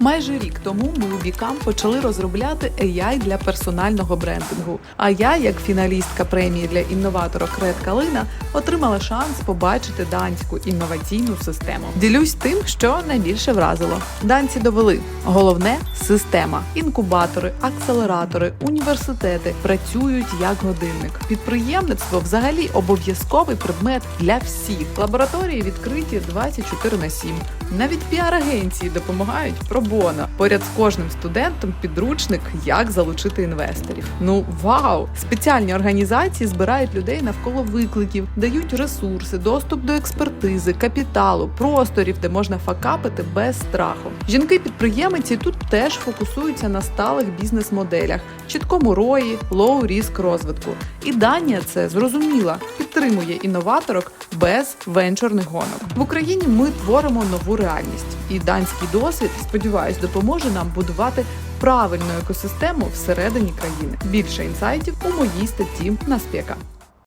Майже рік тому ми у Бікам почали розробляти AI для персонального брендингу. А я, як фіналістка премії для інноватора Крет Калина, отримала шанс побачити данську інноваційну систему. Ділюсь тим, що найбільше вразило. Данці довели головне система, інкубатори, акселератори, університети працюють як годинник. Підприємництво взагалі обов'язковий предмет для всіх. Лабораторії відкриті 24 на 7. Навіть піар-агенції допомагають пробоно. Поряд з кожним студентом підручник, як залучити інвесторів. Ну вау! Спеціальні організації збирають людей навколо викликів, дають ресурси, доступ до експертизи, капіталу, просторів, де можна факапити без страху. Жінки-підприємиці тут теж фокусуються на сталих бізнес-моделях, чіткому рої, лоу-ріск розвитку. І Данія це зрозуміла, підтримує інноваторок без венчурних гонок. В Україні ми творимо нову реальність, і данський досвід, сподіваюсь, допоможе нам будувати правильну екосистему всередині країни. Більше інсайтів у моїй статті на спека.